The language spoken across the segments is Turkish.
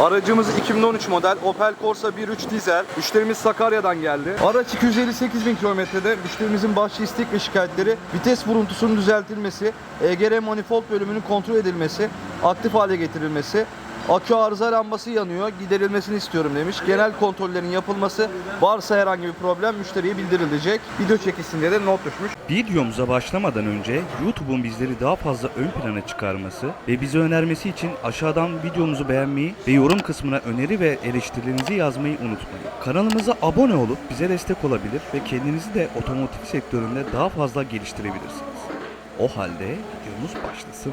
Aracımız 2013 model Opel Corsa 1.3 dizel. Müşterimiz Sakarya'dan geldi. Araç 258 bin kilometrede. Müşterimizin başlı istek ve şikayetleri vites vuruntusunun düzeltilmesi, EGR manifold bölümünün kontrol edilmesi, aktif hale getirilmesi, akü arıza lambası yanıyor, giderilmesini istiyorum demiş. Genel kontrollerin yapılması, varsa herhangi bir problem müşteriye bildirilecek. Video çekilsin diye de not düşmüş. Videomuza başlamadan önce YouTube'un bizleri daha fazla ön plana çıkarması ve bize önermesi için aşağıdan videomuzu beğenmeyi ve yorum kısmına öneri ve eleştirilerinizi yazmayı unutmayın. Kanalımıza abone olup bize destek olabilir ve kendinizi de otomotiv sektöründe daha fazla geliştirebilirsiniz. O halde videomuz başlasın.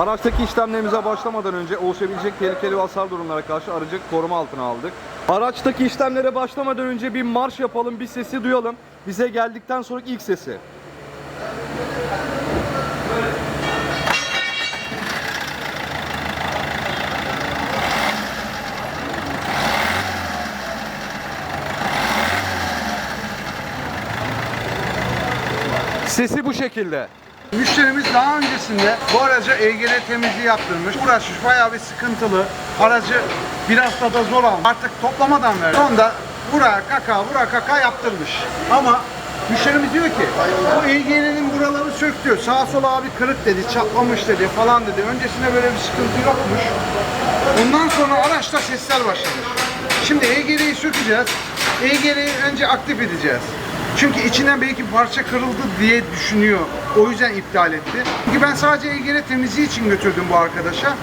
Araçtaki işlemlerimize başlamadan önce oluşabilecek tehlikeli ve hasar durumlara karşı aracı koruma altına aldık. Araçtaki işlemlere başlamadan önce bir marş yapalım, bir sesi duyalım. Bize geldikten sonra ilk sesi. Sesi bu şekilde. Müşterimiz daha öncesinde bu araca EGR temizliği yaptırmış. Uğraşmış bayağı bir sıkıntılı. Aracı biraz da da zor almış. Artık toplamadan verdi. Sonunda vura kaka vura kaka yaptırmış. Ama müşterimiz diyor ki bu EGR'nin buraları söktü. Sağa sola abi kırık dedi, çatlamış dedi falan dedi. Öncesinde böyle bir sıkıntı yokmuş. Ondan sonra araçta sesler başlamış. Şimdi EGR'yi sökeceğiz. EGR'yi önce aktif edeceğiz. Çünkü içinden belki parça kırıldı diye düşünüyor. O yüzden iptal etti. Çünkü ben sadece EGR temizliği için götürdüm bu arkadaşa.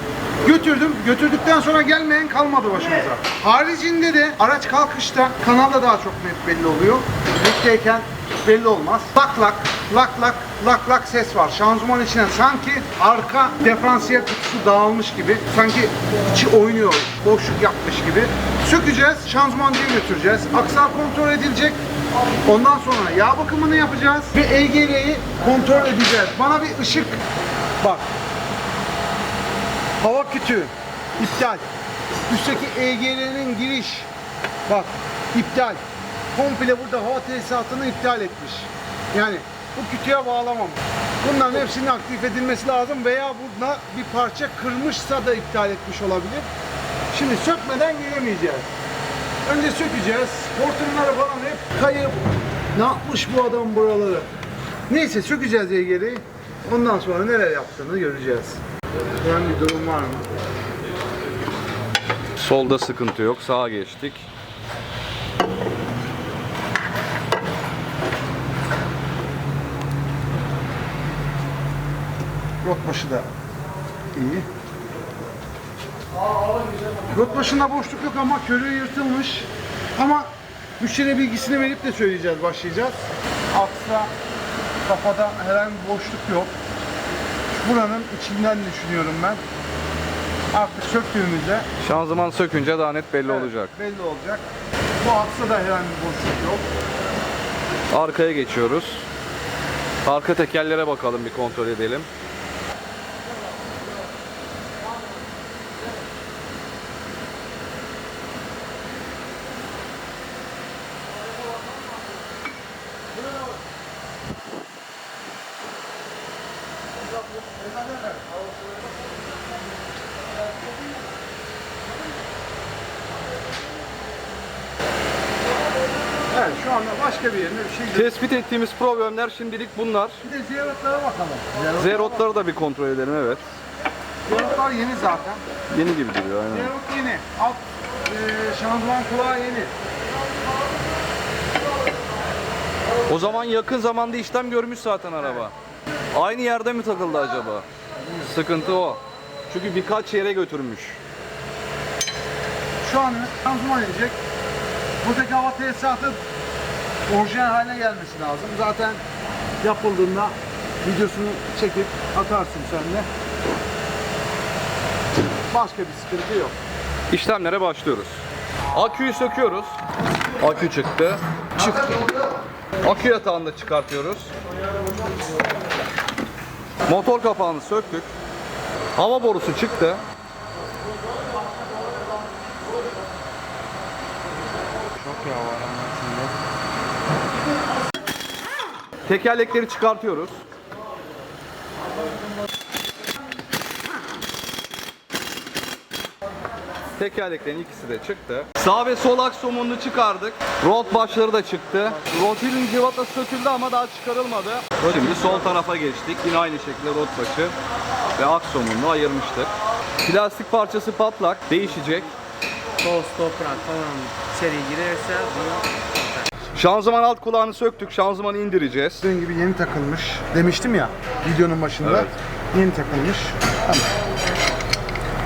Götürdüm. Götürdükten sonra gelmeyen kalmadı başımıza. Haricinde de araç kalkışta kanalda daha çok net belli oluyor. Lifteyken belli olmaz. Lak lak, lak lak, lak lak ses var. Şanzıman içinden sanki arka diferansiyel kutusu dağılmış gibi. Sanki içi oynuyor, boşluk yapmış gibi. Sökeceğiz, şanzımancıya götüreceğiz. Aksal kontrol edilecek. Ondan sonra yağ bakımını yapacağız ve EGR'yi kontrol edeceğiz. Bana bir ışık bak. Hava kütüğü iptal. Üstteki EGR'nin giriş bak iptal. Komple burada hava tesisatını iptal etmiş. Yani bu kütüğe bağlamamış. Bunların hepsinin aktif edilmesi lazım veya burada bir parça kırmışsa da iptal etmiş olabilir. Şimdi sökmeden giremeyeceğiz. Önce sökeceğiz. Hortumları falan hep kayıp. Ne yapmış bu adam buraları? Neyse sökeceğiz EGR'yi. Ondan sonra neler yaptığını göreceğiz. Herhangi bir durum var mı? Solda sıkıntı yok, sağa geçtik. Rot başı da iyi. Rot başında boşluk yok ama körüğü yırtılmış. Ama müşteri bilgisini verip de söyleyeceğiz, başlayacağız. Aksa kafada herhangi bir boşluk yok. Buranın içinden düşünüyorum ben. Artık söktüğümüzde Şanzıman sökünce daha net belli evet, olacak. belli olacak. Bu aksa da herhangi bir boşluk yok. Arkaya geçiyoruz. Arka tekerlere bakalım bir kontrol edelim. Evet şu anda başka bir yerine bir şey yok. Tespit ettiğimiz problemler şimdilik bunlar. Bir de ziyaretlere bakalım. Zerotları da bir kontrol edelim evet. Ziyaretler yeni zaten. Yeni gibi duruyor aynen. Zerot yeni. Alt e, şanzıman kulağı yeni. O zaman yakın zamanda işlem görmüş zaten araba. Aynı yerde mi takıldı acaba? Sıkıntı o. Çünkü birkaç yere götürmüş. Şu an şanzıman inecek. Buradaki hava tesisatı orijinal haline gelmesi lazım. Zaten yapıldığında videosunu çekip atarsın sen de. Başka bir sıkıntı yok. İşlemlere başlıyoruz. Aküyü söküyoruz. Akü çıktı. Çıktı. Akü yatağını da çıkartıyoruz. Motor kapağını söktük. Hava borusu çıktı. Çok yağ var ama içinde. Tekerlekleri çıkartıyoruz. Tekerleklerin ikisi de çıktı. Sağ ve sol aks somununu çıkardık. Rot başları da çıktı. Rotilin cıvata söküldü ama daha çıkarılmadı. Şimdi sol tarafa geçtik. Yine aynı şekilde rot başı ve aks somununu ayırmıştık. Plastik parçası patlak. Değişecek. toz, toprak falan içeri girerse bunu Şanzıman alt kulağını söktük. Şanzımanı indireceğiz. Dediğim gibi yeni takılmış. Demiştim ya videonun başında. Evet. Yeni takılmış.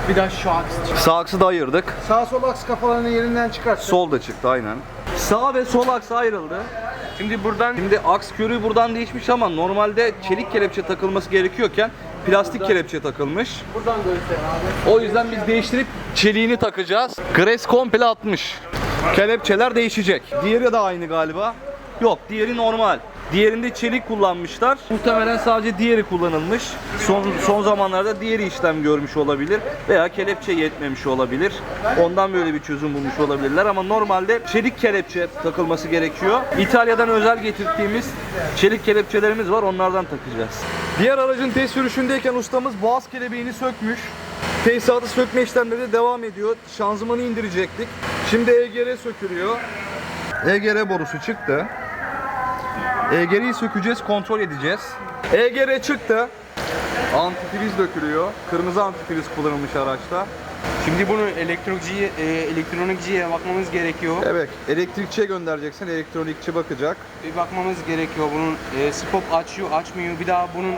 bir daha şu aks Sağ aksı da ayırdık. Sağ sol aks kafalarını yerinden çıkart. Sol da çıktı aynen. Sağ ve sol aks ayrıldı. Şimdi buradan şimdi aks körüğü buradan değişmiş ama normalde çelik kelepçe takılması gerekiyorken plastik kelepçe takılmış. Buradan göster abi. O yüzden biz değiştirip çeliğini takacağız. Gres komple atmış. Kelepçeler değişecek. Diğeri de aynı galiba. Yok, diğeri normal. Diğerinde çelik kullanmışlar. Muhtemelen sadece diğeri kullanılmış. Son son zamanlarda diğeri işlem görmüş olabilir veya kelepçe yetmemiş olabilir. Ondan böyle bir çözüm bulmuş olabilirler ama normalde çelik kelepçe takılması gerekiyor. İtalya'dan özel getirdiğimiz çelik kelepçelerimiz var. Onlardan takacağız. Diğer aracın test sürüşündeyken ustamız boğaz kelebeğini sökmüş. Tesisatı sökme işlemleri de devam ediyor. Şanzımanı indirecektik. Şimdi EGR sökülüyor. EGR borusu çıktı. EGR'yi sökeceğiz, kontrol edeceğiz. EGR çıktı. Antifriz dökülüyor. Kırmızı antifriz kullanılmış araçta. Şimdi bunu elektrikçiye, e, elektronikçiye bakmamız gerekiyor. Evet, elektrikçiye göndereceksin. Elektronikçi bakacak. Bir bakmamız gerekiyor bunun e, stop açıyor açmıyor. Bir daha bunun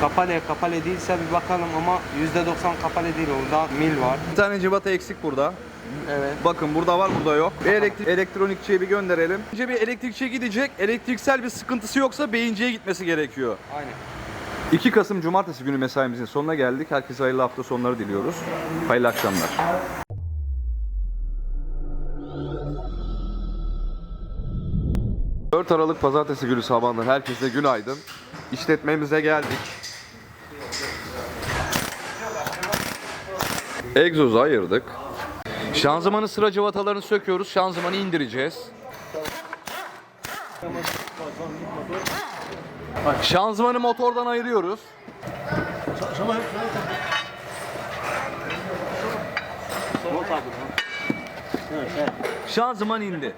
kapalı kapalı değilse bir bakalım ama %90 kapalı değil orada mil var. Bir tane cıvata eksik burada. Evet. Bakın burada var burada yok. Bir elektrik, elektronikçiye bir gönderelim. Önce bir elektrikçiye gidecek. Elektriksel bir sıkıntısı yoksa beyinciye gitmesi gerekiyor. Aynen. 2 Kasım Cumartesi günü mesaimizin sonuna geldik. Herkese hayırlı hafta sonları diliyoruz. Hayırlı akşamlar. ...4 Aralık Pazartesi günü sabahından herkese günaydın. İşletmemize geldik. Egzozu ayırdık. Şanzımanın sıra cıvatalarını söküyoruz. Şanzımanı indireceğiz. Şanzımanı motordan ayırıyoruz. Şanzıman indi.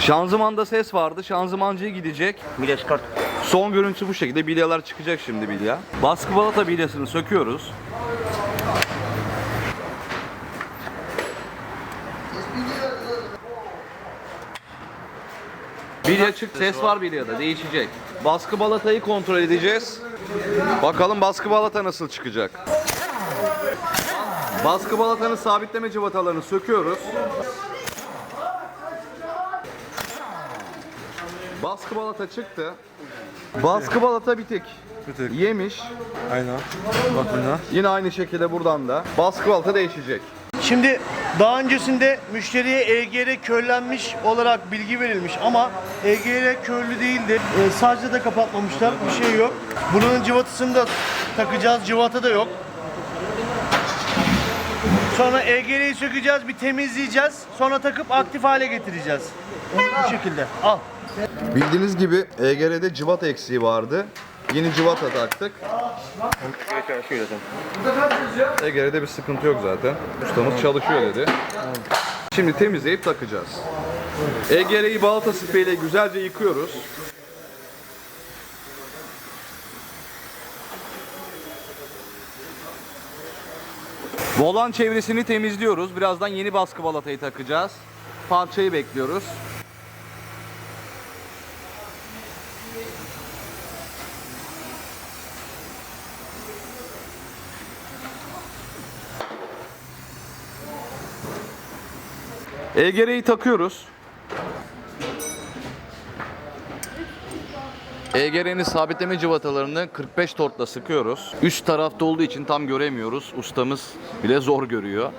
Şanzımanda ses vardı. Şanzımancıya gidecek. Bilye çıkart. Son görüntü bu şekilde. Bilyalar çıkacak şimdi bilya. Baskı balata bilyasını söküyoruz. Bilya çık, ses var bilyada, değişecek. Baskı balatayı kontrol edeceğiz. Bakalım baskı balata nasıl çıkacak. Baskı balatanın sabitleme cıvatalarını söküyoruz. Baskı balata çıktı. Baskı balata bitik. Yemiş. Aynen. Bak buna. Yine aynı şekilde buradan da. Baskı balata değişecek. Şimdi daha öncesinde müşteriye EGR körlenmiş olarak bilgi verilmiş ama EGR körlü değildi. Ee, sadece de kapatmamışlar. Bir şey yok. Bunun cıvatasını da takacağız. Cıvata da yok. Sonra EGR'yi sökeceğiz, bir temizleyeceğiz. Sonra takıp aktif hale getireceğiz. Bu şekilde. Al. Bildiğiniz gibi EGR'de cıvata eksiği vardı. Yeni cıvata taktık. EGR'de bir sıkıntı yok zaten. Ustamız çalışıyor dedi. Şimdi temizleyip takacağız. EGR'yi balata spreyle güzelce yıkıyoruz. Volan çevresini temizliyoruz. Birazdan yeni baskı balatayı takacağız. Parçayı bekliyoruz. EGR'yi takıyoruz. EGR'nin sabitleme cıvatalarını 45 tortla sıkıyoruz. Üst tarafta olduğu için tam göremiyoruz. Ustamız bile zor görüyor.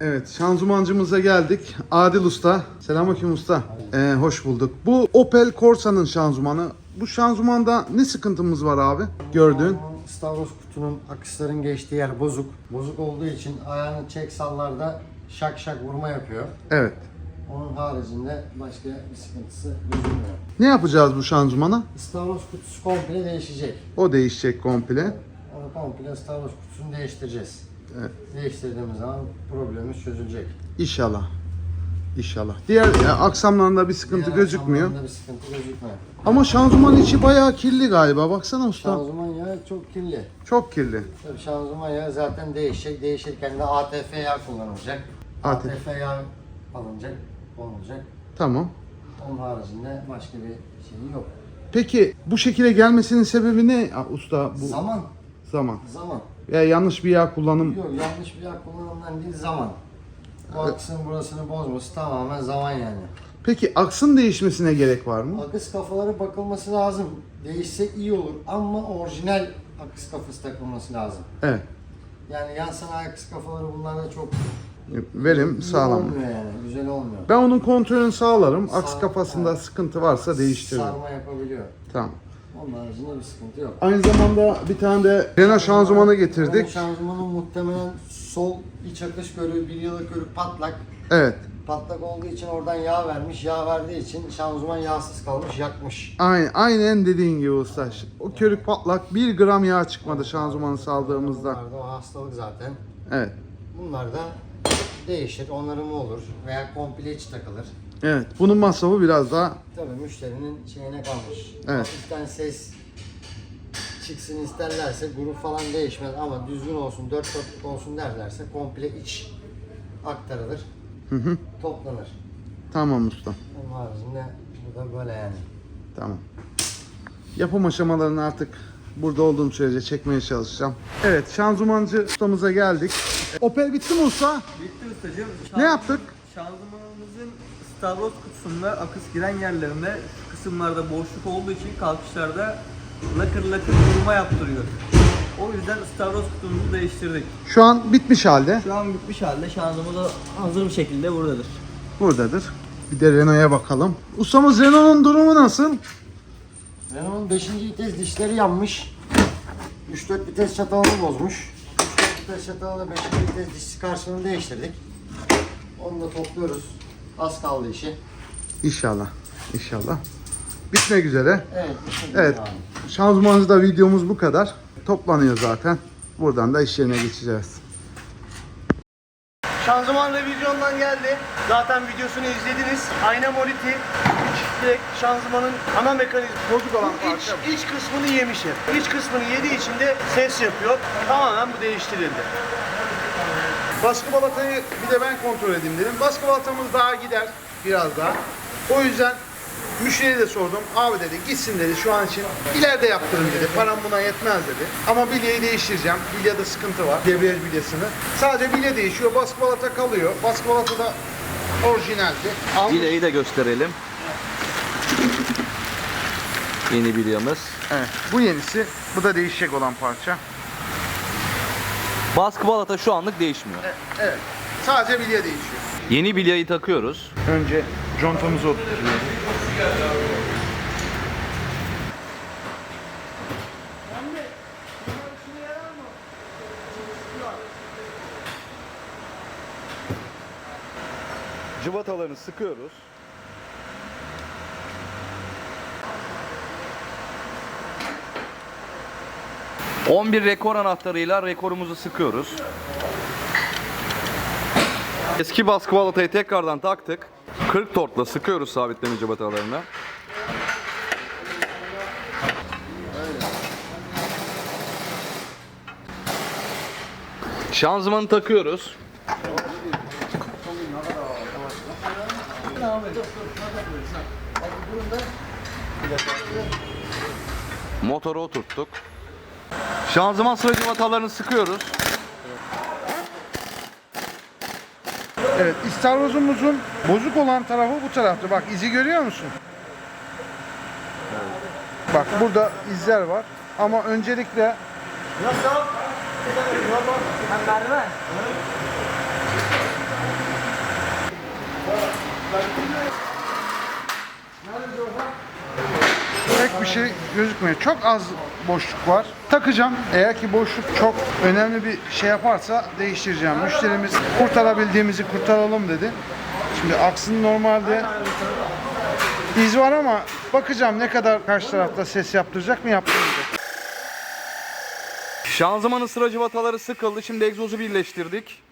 Evet şanzımancımıza geldik. Adil Usta. Selamünaleyküm usta. Ee, hoş bulduk. Bu Opel Corsa'nın şanzımanı. Bu şanzımanda ne sıkıntımız var abi? Gördüğün. Stavros kutunun akısların geçtiği yer bozuk. Bozuk olduğu için ayağını çek sallarda şak şak vurma yapıyor. Evet. Onun haricinde başka bir sıkıntısı gözükmüyor. Ne yapacağız bu şanzımana? Stavros kutusu komple değişecek. O değişecek komple. Onu komple Stavros kutusunu değiştireceğiz. Evet. Değiştirdiğimiz zaman problemimiz çözülecek. İnşallah. İnşallah. Diğer e, aksamlarında bir sıkıntı Diğer gözükmüyor. aksamlarında bir sıkıntı gözükmüyor. Ama şanzıman içi bayağı kirli galiba. Baksana usta. Şanzıman yağı çok kirli. Çok kirli. Tabii şanzıman yağı zaten değişecek. Değişirken de ATF yağ kullanılacak. ATF. ATF yağ alınacak, konulacak. Tamam. Onun haricinde başka bir şey yok. Peki bu şekilde gelmesinin sebebi ne Aa, usta? Bu Zaman, zaman. zaman. Ya yanlış bir yağ kullanım. Yok yanlış bir yağ kullanımından değil zaman. Bu aksın burasını bozması tamamen zaman yani. Peki aksın değişmesine gerek var mı? Akış kafaları bakılması lazım. Değişse iyi olur ama orijinal akış kafası takılması lazım. Evet. Yani yan sanayi akış kafaları bunlarda çok Verim sağlam. olmuyor yani. Güzel olmuyor. Ben onun kontrolünü sağlarım. Aks Sağ- kafasında sıkıntı varsa değiştiririm. Sarma yapabiliyor. Tamam. Onun haricinde bir sıkıntı yok. Aynı zamanda bir tane de Renault şanzımanı Onun getirdik. şanzımanın muhtemelen sol iç akış körü, bir yıllık körü patlak. Evet. Patlak olduğu için oradan yağ vermiş. Yağ verdiği için şanzıman yağsız kalmış, yakmış. Aynen, aynen dediğin gibi usta. O körük patlak 1 gram yağ çıkmadı şanzımanı saldığımızda. Bunlar da o hastalık zaten. Evet. Bunlar da değişir, onarımı olur veya komple iç takılır. Evet. Bunun masrafı biraz daha Tabii müşterinin şeyine kalmış. Evet. Hafiften ses çıksın isterlerse grup falan değişmez ama düzgün olsun, dört dörtlük olsun derlerse komple iç aktarılır, toplanır. tamam usta. Onun haricinde bu da böyle yani. Tamam. Yapım aşamalarını artık burada olduğum sürece çekmeye çalışacağım. Evet, şanzımancı ustamıza geldik. Opel bitti mi usta? Bitti ustacığım. Ne yaptık? Şanzımanımızın Stavros kutusunda akış giren yerlerinde şu kısımlarda boşluk olduğu için kalkışlarda lakır lakır vurma yaptırıyor. O yüzden Stavros kutumuzu değiştirdik. Şu an bitmiş halde. Şu an bitmiş halde şanzıman da hazır bir şekilde buradadır. Buradadır. Bir de Renault'a bakalım. Ustamız Renault'un durumu nasıl? Renault'un 5. vites dişleri yanmış. 3-4 vites çatalını bozmuş. 3-4 vites çatalı 5. vites dişli karşılığını değiştirdik. Onu da topluyoruz. Az kaldı işi. İnşallah. İnşallah. Bitmek üzere. Evet. bütün Evet. abi. Videomuz bu kadar. Toplanıyor zaten. Buradan da iş yerine geçeceğiz. Şanzıman revizyondan geldi. Zaten videosunu izlediniz. Ayna moliti, üç direkt şanzımanın ana mekanizması bozuk olan iç, iç kısmını yemiş hep. İç kısmını yediği için de ses yapıyor. Tamamen bu değiştirildi. Baskı balatayı bir de ben kontrol edeyim dedim. Baskı balatamız daha gider biraz daha. O yüzden müşteriye de sordum. Abi dedi gitsin dedi şu an için. ileride yaptırın dedi. Param buna yetmez dedi. Ama bilyeyi değiştireceğim. Bilyada sıkıntı var. Debriyaj bilyasını. Sadece bilye değişiyor. Baskı balata kalıyor. Baskı balata da orijinaldi. Almış. Bileği de gösterelim. Yeni bilyamız. Evet, bu yenisi. Bu da değişecek olan parça. Baskı balata şu anlık değişmiyor. Evet. Sadece bilye değişiyor. Yeni bilyayı takıyoruz. Önce contamızı oturtuyoruz. Cıvatalarını sıkıyoruz. ...11 rekor anahtarıyla rekorumuzu sıkıyoruz. Eski baskı balatayı tekrardan taktık. 40 torkla sıkıyoruz sabitleme cıvatalarını. Şanzımanı takıyoruz. Motoru oturttuk. Şanzıman sıra cıvatalarını sıkıyoruz. Evet, istavrozumuzun bozuk olan tarafı bu tarafta. Bak izi görüyor musun? Bak burada izler var. Ama öncelikle bir şey gözükmüyor. Çok az boşluk var. Takacağım. Eğer ki boşluk çok önemli bir şey yaparsa değiştireceğim. Müşterimiz kurtarabildiğimizi kurtaralım dedi. Şimdi aksın normalde iz var ama bakacağım ne kadar karşı tarafta ses yaptıracak mı yaptırmayacak. Şanzıman ısıra cıvataları sıkıldı. Şimdi egzozu birleştirdik.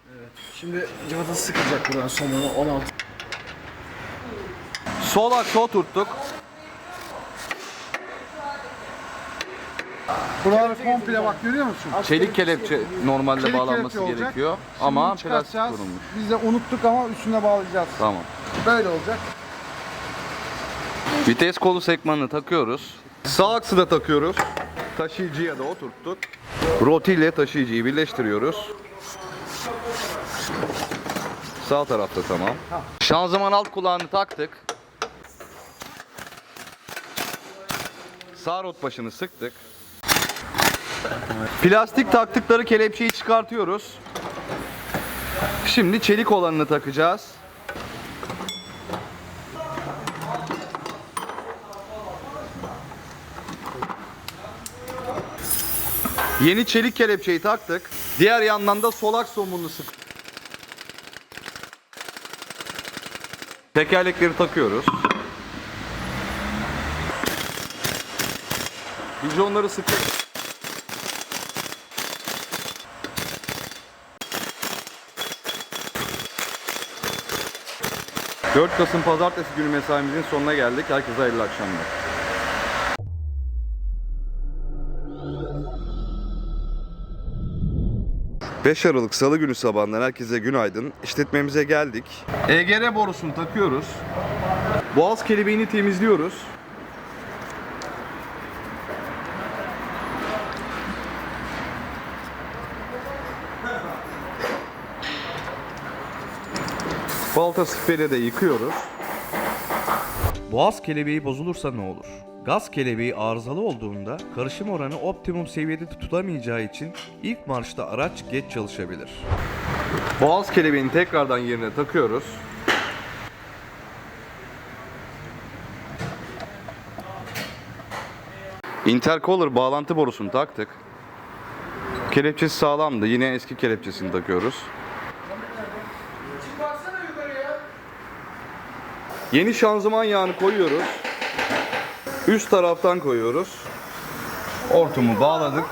Şimdi cıvatası sıkılacak buradan somunu 16. Sol aksı oturttuk. Buraları komple bak görüyor musun? Çelik kelepçe normalde Çelik bağlanması kelepçe olacak. gerekiyor. Şimdi Ama plastik çıkartacağız. kurulmuş. Biz de unuttuk ama üstüne bağlayacağız. Tamam. Böyle olacak. Vites kolu sekmanını takıyoruz. Sağ aksı da takıyoruz. Taşıyıcıya da oturttuk. Roti ile taşıyıcıyı birleştiriyoruz. Sağ tarafta tamam. Şanzıman alt kulağını taktık. Sağ rot başını sıktık. Plastik taktıkları kelepçeyi çıkartıyoruz. Şimdi çelik olanını takacağız. Yeni çelik kelepçeyi taktık. Diğer yandan da solak somununu sık. Tekerlekleri takıyoruz. Bijonları sıkıyoruz. ...4 Kasım Pazartesi günü mesaimizin sonuna geldik. Herkese hayırlı akşamlar. 5 Aralık Salı günü sabahından herkese günaydın. İşletmemize geldik. EGR borusunu takıyoruz. Boğaz kelebeğini temizliyoruz. Balta siperi de yıkıyoruz. Boğaz kelebeği bozulursa ne olur? Gaz kelebeği arızalı olduğunda karışım oranı optimum seviyede tutulamayacağı için ilk marşta araç geç çalışabilir. Boğaz kelebeğini tekrardan yerine takıyoruz. Intercooler bağlantı borusunu taktık. Kelepçesi sağlamdı. Yine eski kelepçesini takıyoruz. Yeni şanzıman yağını koyuyoruz. Üst taraftan koyuyoruz. Hortumu bağladık.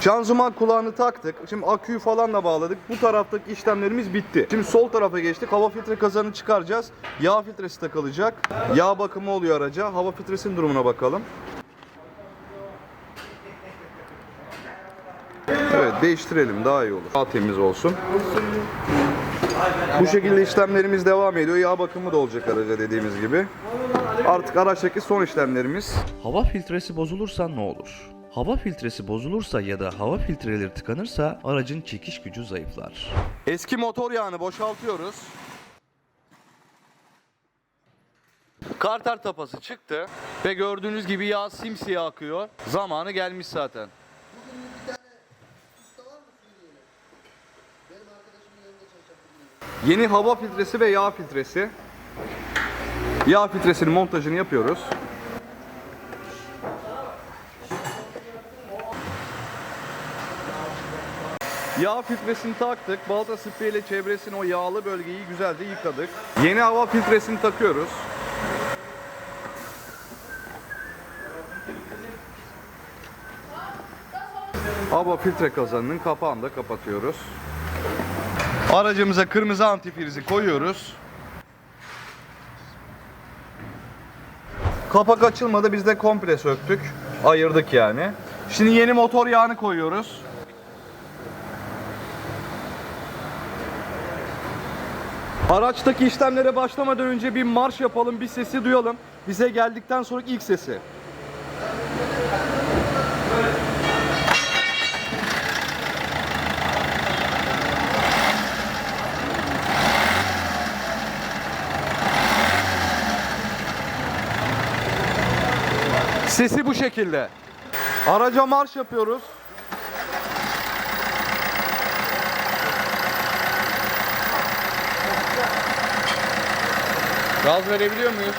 Şanzıman kulağını taktık. Şimdi aküyü falan da bağladık. Bu taraftaki işlemlerimiz bitti. Şimdi sol tarafa geçtik. Hava filtre kazanı çıkaracağız. Yağ filtresi takılacak. Yağ bakımı oluyor araca. Hava filtresinin durumuna bakalım. Evet değiştirelim daha iyi olur. Daha temiz olsun. Bu şekilde işlemlerimiz devam ediyor. Yağ bakımı da olacak araca dediğimiz gibi. Artık araçtaki son işlemlerimiz. Hava filtresi bozulursa ne olur? Hava filtresi bozulursa ya da hava filtreleri tıkanırsa aracın çekiş gücü zayıflar. Eski motor yağını boşaltıyoruz. Karter tapası çıktı ve gördüğünüz gibi yağ simsiyah akıyor. Zamanı gelmiş zaten. Yeni hava filtresi ve yağ filtresi. Yağ filtresinin montajını yapıyoruz. Yağ filtresini taktık. Balta spreyle çevresini o yağlı bölgeyi güzelce yıkadık. Yeni hava filtresini takıyoruz. Hava filtre kazanının kapağını da kapatıyoruz. Aracımıza kırmızı antifrizi koyuyoruz. Kapak açılmadı biz de komple söktük. Ayırdık yani. Şimdi yeni motor yağını koyuyoruz. Araçtaki işlemlere başlamadan önce bir marş yapalım, bir sesi duyalım. Bize geldikten sonra ilk sesi. Sesi bu şekilde. Araca marş yapıyoruz. Gaz verebiliyor muyuz?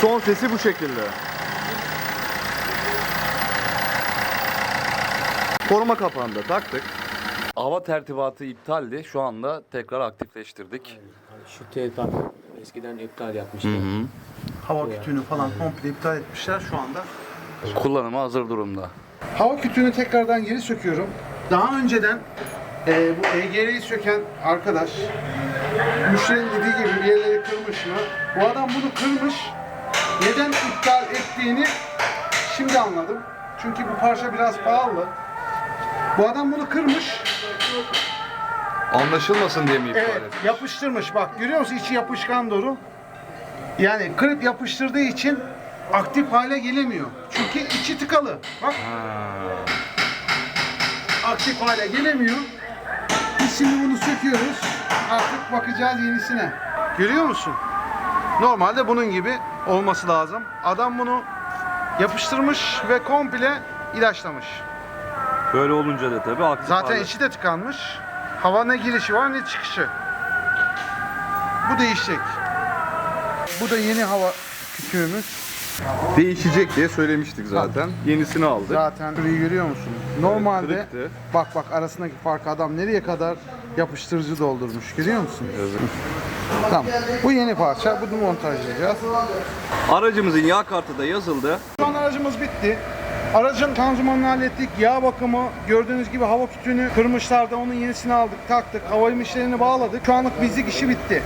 Son sesi bu şekilde. Koruma kapağında taktık. Hava tertibatı iptaldi. Şu anda tekrar aktifleştirdik. Şu tehdit eskiden iptal yapmıştı. Hava kütüğünü falan komple iptal etmişler şu anda. Kullanıma hazır durumda. Hava kütüğünü tekrardan geri söküyorum. Daha önceden e, bu EGR'yi söken arkadaş müşterinin dediği gibi bir yerleri kırmış mı? Bu adam bunu kırmış. Neden iptal ettiğini şimdi anladım. Çünkü bu parça biraz pahalı. Bu adam bunu kırmış. Anlaşılmasın diye mi iptal Evet, ettik? yapıştırmış. Bak görüyor musun içi yapışkan doğru. Yani kırıp yapıştırdığı için aktif hale gelemiyor. Çünkü içi tıkalı. Bak. Aktif hale gelemiyor. Biz şimdi bunu söküyoruz. Artık bakacağız yenisine. Görüyor musun? Normalde bunun gibi olması lazım. Adam bunu yapıştırmış ve komple ilaçlamış. Böyle olunca da tabii aktif Zaten hale- içi de tıkanmış. Hava ne girişi var ne çıkışı. Bu değişecek. Bu da yeni hava kütüğümüz. değişecek diye söylemiştik zaten. Yenisini aldık. Zaten şurayı görüyor musun? Normalde Kırıktı. bak bak arasındaki fark adam nereye kadar yapıştırıcı doldurmuş görüyor musun? Tamam. Bu yeni parça. Bunu montajlayacağız. Aracımızın yağ kartı da yazıldı. Şu an aracımız bitti. Aracın tanzumanını hallettik. Yağ bakımı gördüğünüz gibi hava kütüğünü kırmışlardı. Onun yenisini aldık, taktık. Hava emişlerini bağladık. Şu anlık bizlik işi bitti.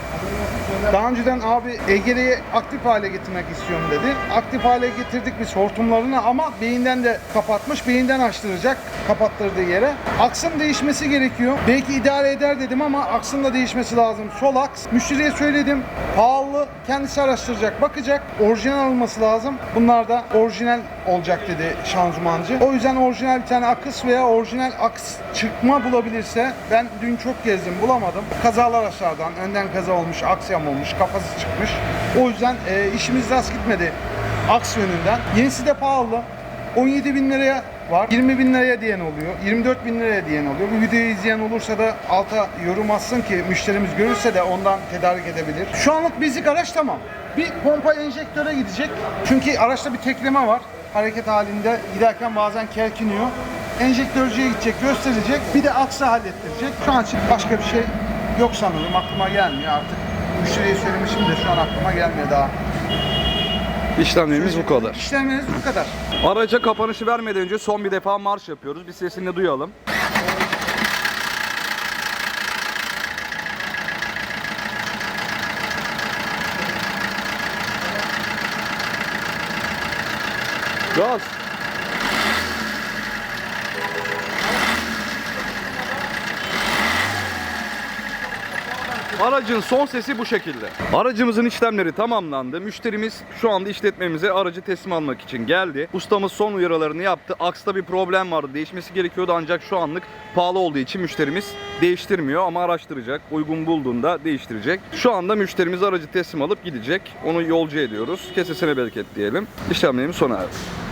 Daha önceden abi EGR'yi aktif hale getirmek istiyorum dedi. Aktif hale getirdik biz hortumlarını ama beyinden de kapatmış. Beyinden açtıracak kapattırdığı yere. Aksın değişmesi gerekiyor. Belki idare eder dedim ama aksın da değişmesi lazım. Sol aks. Müşteriye söyledim. Pahalı. Kendisi araştıracak. Bakacak. Orijinal olması lazım. Bunlar da orijinal olacak dedi şanzımancı. O yüzden orijinal bir tane akıs veya orijinal aks çıkma bulabilirse ben dün çok gezdim bulamadım. Kazalı araçlardan önden kaza olmuş, aks yamulmuş, kafası çıkmış. O yüzden e, işimiz rast gitmedi aks yönünden. Yenisi de pahalı. 17 bin liraya var. 20 bin liraya diyen oluyor. 24 bin liraya diyen oluyor. Bu videoyu izleyen olursa da alta yorum atsın ki müşterimiz görürse de ondan tedarik edebilir. Şu anlık bizlik araç tamam. Bir pompa enjektöre gidecek. Çünkü araçta bir tekleme var. Hareket halinde giderken bazen kerkiniyor. Enjektörcüye gidecek, gösterecek. Bir de aksa hallettirecek. Şu an için başka bir şey yok sanırım. Aklıma gelmiyor artık. Müşteriye söylemişim de şu an aklıma gelmiyor daha. İşlemlerimiz bu kadar. İşlemleriniz bu kadar. Araca kapanışı vermeden önce son bir defa marş yapıyoruz. Bir sesini duyalım. Gaz. Aracın son sesi bu şekilde. Aracımızın işlemleri tamamlandı. Müşterimiz şu anda işletmemize aracı teslim almak için geldi. Ustamız son uyarılarını yaptı. Aksta bir problem vardı. Değişmesi gerekiyordu ancak şu anlık pahalı olduğu için müşterimiz değiştirmiyor ama araştıracak. Uygun bulduğunda değiştirecek. Şu anda müşterimiz aracı teslim alıp gidecek. Onu yolcu ediyoruz. Kesesine bereket diyelim. İşlemlerimiz sona erdi.